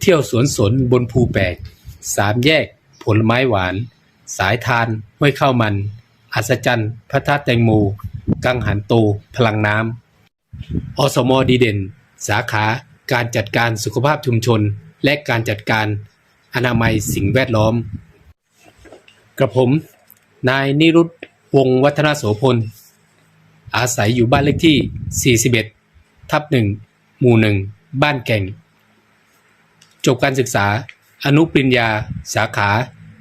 เที่ยวสวนสนบนภูแปกสามแยก ผลไม้หวาน สายทานห้วยข้าวมัน อัศจรรย์พระธาตุแตงโม กังหันโต พลังน้ำอสมดีเด่น สาขาการจัดการสุขภาพชุมชน และการจัดการอนามัยสิ่งแวดล้อม กระผม นายนิรุตวงศ์วัฒนโสพล อาศัยอยู่บ้านเลขที่ 41 ทับ1หมู่1บ้านแก่ง จบการศึกษา อนุปริญญา สาขา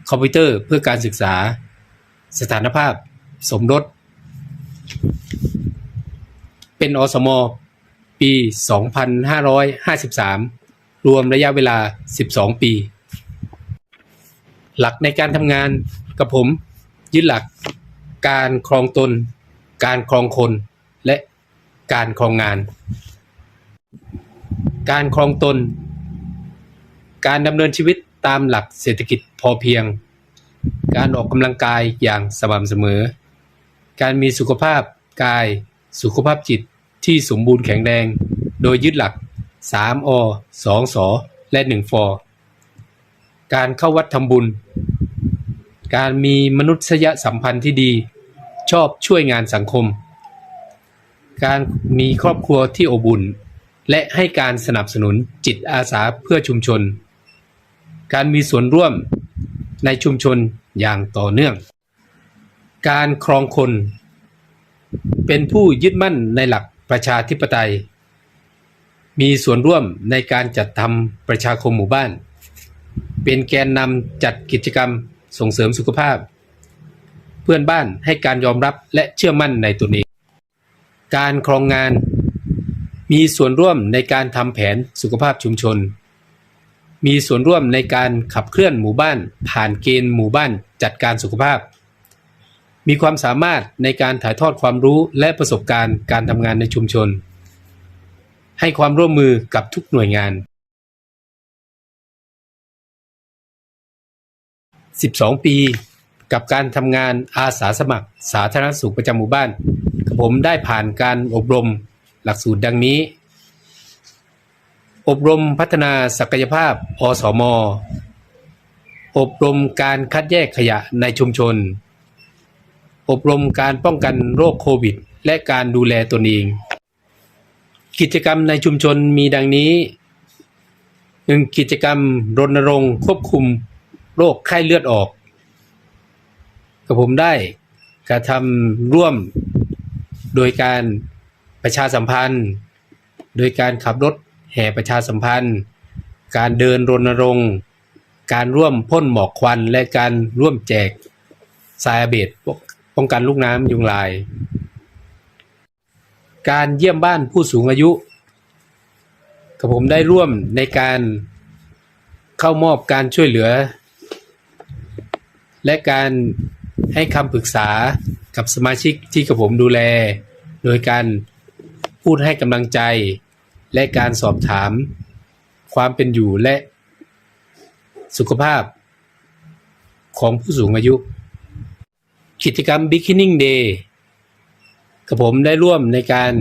คอมพิวเตอร์เพื่อการศึกษา สถานภาพ สมรส เป็นอสม ปี 2553 รวมระยะเวลา 12 ปี หลักในการทำงานกับผมยึดหลักการครองตน การครองคนและการครองงาน การครองตน การดำเนินชีวิตตามหลักเศรษฐกิจพอเพียง การออกกำลังกายอย่างสม่ำเสมอ การมีสุขภาพกาย สุขภาพจิตที่สมบูรณ์แข็งแรง โดยยึดหลัก 3อ2สและ1ฟการเข้าวัดทำบุญ การมีมนุษยสัมพันธ์ที่ดี ชอบช่วยงานสังคม การมีครอบครัวที่อบอุ่น และให้การสนับสนุนจิตอาสาเพื่อชุมชน การมีส่วนร่วมในชุมชนอย่างต่อเนื่อง การครองคน เป็นผู้ยึดมั่นในหลักประชาธิปไตย มีส่วนร่วมในการจัดทำประชาคมหมู่บ้าน เป็นแกนนำจัดกิจกรรมส่งเสริมสุขภาพ เพื่อนบ้านให้การยอมรับและเชื่อมั่นในตนเอง การครองงาน มีส่วนร่วมในการทำแผนสุขภาพชุมชน มีส่วนร่วมในการขับเคลื่อนหมู่บ้าน ผ่านเกณฑ์หมู่บ้านจัดการสุขภาพ มีความสามารถในการถ่ายทอดความรู้และประสบการณ์การทำงานในชุมชน ให้ความร่วมมือกับทุกหน่วยงาน 12 ปีกับการทำงานอาสาสมัคร สาธารณสุขประจำหมู่บ้าน ผมได้ผ่านการอบรมหลักสูตรดังนี้ อบรมพัฒนาศักยภาพอสม อบรมการคัดแยกขยะในชุมชน อบรมการป้องกันโรคโควิด และการดูแลตนเอง กิจกรรมในชุมชนมีดังนี้หนึ่งกิจกรรมรณรงค์ควบคุมโรคไข้เลือดออก กับผมได้กระทำร่วมโดยการประชาสัมพันธ์ โดยการขับรถ แห่ประชาสัมพันธ์ การเดินรณรงค์ การร่วมพ่นหมอกควัน และการร่วมแจกทรายเบดป้องกันลูกน้ำยุงลาย การเยี่ยมบ้านผู้สูงอายุกับผมได้ร่วมในการเข้ามอบการช่วยเหลือ และการให้คำปรึกษากับสมาชิกที่กับผมดูแล โดยการพูดให้กำลังใจ และการสอบถาม ความเป็นอยู่และสุขภาพของผู้สูงอายุ กิจกรรม Beginning Day กับผมได้ร่วมในการ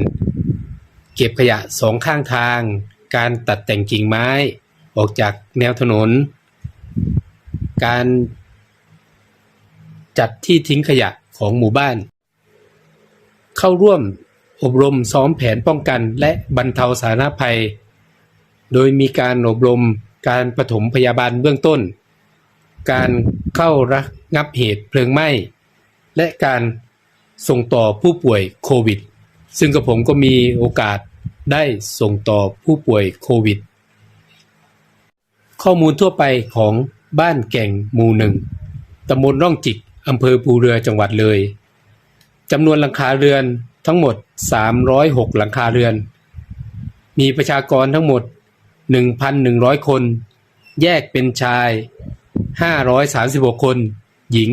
เก็บขยะสองข้างทาง การตัดแต่งกิ่งไม้ออกจากแนวถนน การจัดที่ทิ้งขยะของหมู่บ้าน เข้าร่วม อบรมซ้อมแผนป้องกันและบรรเทาสาธารณภัย โดยมีการอบรมการปฐมพยาบาลเบื้องต้น การเข้าระงับเหตุเพลิงไหม้ และการส่งต่อผู้ป่วยโควิด ซึ่งกับผมก็มีโอกาสได้ส่งต่อผู้ป่วยโควิด ข้อมูลทั่วไปของบ้านแก่งหมู่หนึ่งตำบลร่องจิกอำเภอภูเรือจังหวัดเลยจำนวนหลังคาเรือน ทั้งหมด 306 หลังคาเรือน มีประชากรทั้งหมด 1,100 คน แยกเป็นชาย 536 คน หญิง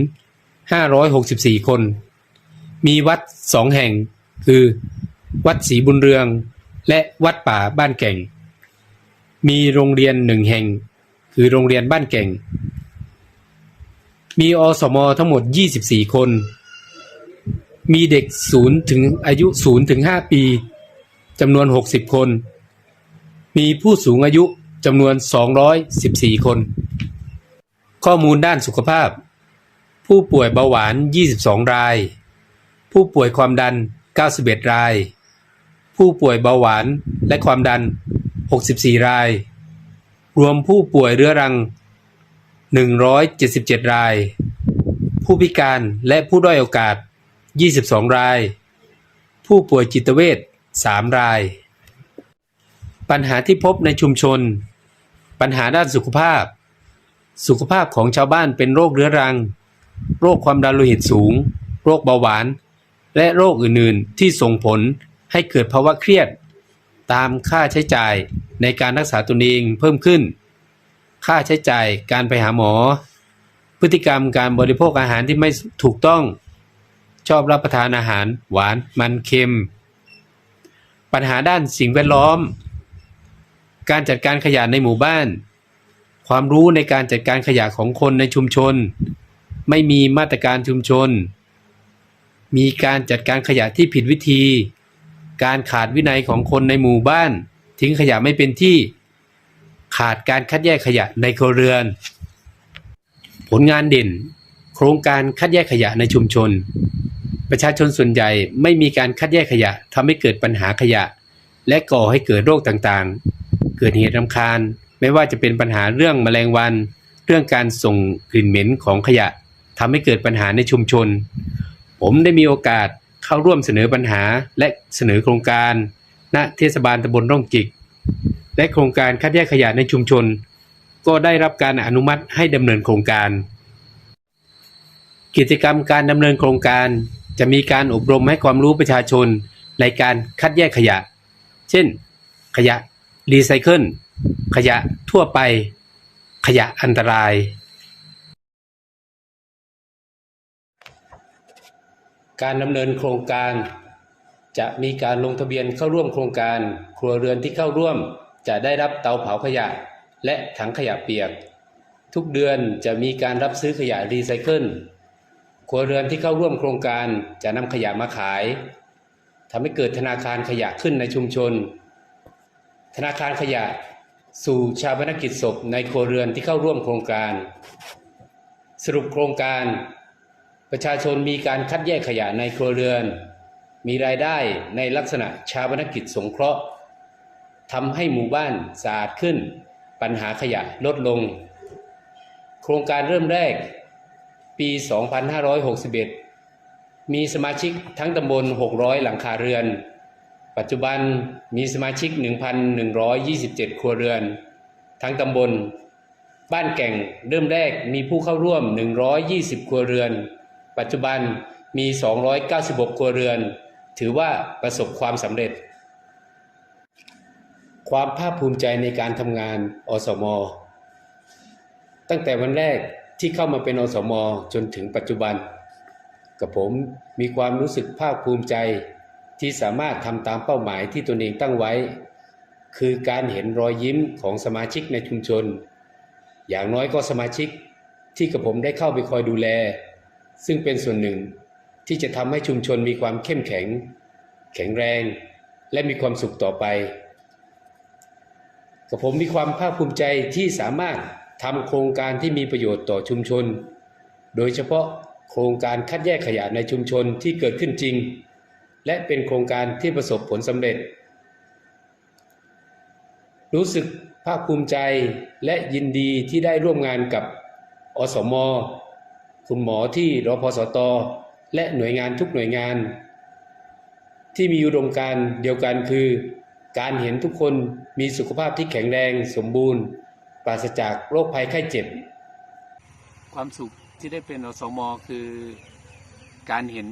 564 คน มีวัดสองแห่ง คือ วัดศรีบุญเรือง และวัดป่าบ้านแก่ง มีโรงเรียนหนึ่งแห่ง คือโรงเรียนบ้านแก่ง มีอสมทั้งหมด 24 คน มีเด็กศูนย์ถึงอายุ0ถึง5ปีจำนวน60คน มีผู้สูงอายุจำนวน214คน ข้อมูลด้านสุขภาพ ผู้ป่วยเบาหวาน22ราย ผู้ป่วยความดัน91ราย ผู้ป่วยเบาหวานและความดัน64ราย รวมผู้ป่วยเรื้อรัง177ราย ผู้พิการและผู้ด้อยโอกาส 22 ราย ผู้ป่วยจิตเวช3ราย ปัญหาที่พบในชุมชน ปัญหาด้านสุขภาพ สุขภาพของชาวบ้านเป็นโรคเรื้อรัง โรคความดันโลหิตสูง โรคเบาหวาน และโรคอื่นๆ ที่ส่งผลให้เกิดภาวะเครียด ตามค่าใช้จ่ายในการรักษาตนเองเพิ่มขึ้น ค่าใช้จ่ายการไปหาหมอ พฤติกรรมการบริโภคอาหารที่ไม่ถูกต้อง ชอบรับประทานอาหารหวานมันเค็ม ปัญหาด้านสิ่งแวดล้อม การจัดการขยะในหมู่บ้าน ความรู้ในการจัดการขยะของคนในชุมชน ไม่มีมาตรการชุมชน มีการจัดการขยะที่ผิดวิธี การขาดวินัยของคนในหมู่บ้าน ทิ้งขยะไม่เป็นที่ขาดการคัดแยกขยะในครัวเรือน ผลงานเด่น โครงการคัดแยกขยะในชุมชน ประชาชนส่วนใหญ่ไม่มีการคัดแยกขยะทำให้เกิดปัญหาขยะ และก่อให้เกิดโรคต่างๆ เกิดเหตุรำคาญ ไม่ว่าจะเป็นปัญหาเรื่องแมลงวัน เรื่องการส่งกลิ่นเหม็นของขยะทำให้เกิดปัญหาในชุมชน ผมได้มีโอกาสเข้าร่วมเสนอปัญหาและเสนอโครงการ ณเทศบาลตำบลร่องจิก และโครงการคัดแยกขยะในชุมชน ก็ได้รับการอนุมัติให้ดำเนินโครงการ กิจกรรมการดำเนินโครงการ จะมีการอบรมให้ความรู้ประชาชนในการคัดแยกขยะ เช่น ขยะรีไซเคิล ขยะทั่วไป ขยะอันตราย การดำเนินโครงการ จะมีการลงทะเบียนเข้าร่วมโครงการ ครัวเรือนที่เข้าร่วม จะได้รับเตาเผาขยะ และถังขยะเปียก ทุกเดือนจะมีการรับซื้อขยะรีไซเคิล ครัวเรือนที่เข้าร่วมโครงการจะนำขยะมาขายทำให้เกิดธนาคารขยะขึ้นในชุมชน ธนาคารขยะสู่ชาปนกิจศพในครัวเรือนที่เข้าร่วมโครงการ สรุปโครงการ ประชาชนมีการคัดแยกขยะในครัวเรือน มีรายได้ในลักษณะชาปนกิจสงเคราะห์ทำให้หมู่บ้านสะอาดขึ้น ปัญหาขยะลดลง โครงการเริ่มแรก ปี 2561 มีสมาชิกทั้งตำบล 600 หลังคาเรือน ปัจจุบันมีสมาชิก 1,127 ครัวเรือน ทั้งตำบล บ้านแก่งเริ่มแรกมีผู้เข้าร่วม 120 ครัวเรือน ปัจจุบันมี 296 ครัวเรือน ถือว่าประสบความสำเร็จ ความภาคภูมิใจในการทำงานอสม ตั้งแต่วันแรก ที่เข้ามาเป็นอสมจนถึงปัจจุบัน กับผมมีความรู้สึกภาคภูมิใจที่สามารถทำตามเป้าหมายที่ตนเองตั้งไว้ คือการเห็นรอยยิ้มของสมาชิกในชุมชน อย่างน้อยก็สมาชิกที่กับผมได้เข้าไปคอยดูแล ซึ่งเป็นส่วนหนึ่งที่จะทำให้ชุมชนมีความเข้มแข็ง แข็งแรง และมีความสุขต่อไป กับผมมีความภาคภูมิใจที่สามารถ ทำโครงการที่มีประโยชน์ต่อชุมชน โดยเฉพาะโครงการคัดแยกขยะในชุมชนที่เกิดขึ้นจริง และเป็นโครงการที่ประสบผลสำเร็จ รู้สึกภาคภูมิใจและยินดีที่ได้ร่วมงานกับอสม คุณหมอที่รพสต และหน่วยงานทุกหน่วยงาน ที่มีอุดมการเดียวกันคือ การเห็นทุกคนมีสุขภาพที่แข็งแรงสมบูรณ์ ปราศจากโรคภัยไข้เจ็บ ความสุขที่ได้เป็นอสมคือการเห็น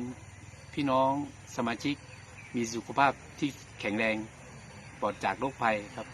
พี่น้องสมาชิกมีสุขภาพที่แข็งแรงปลอดจากโรคภัยครับ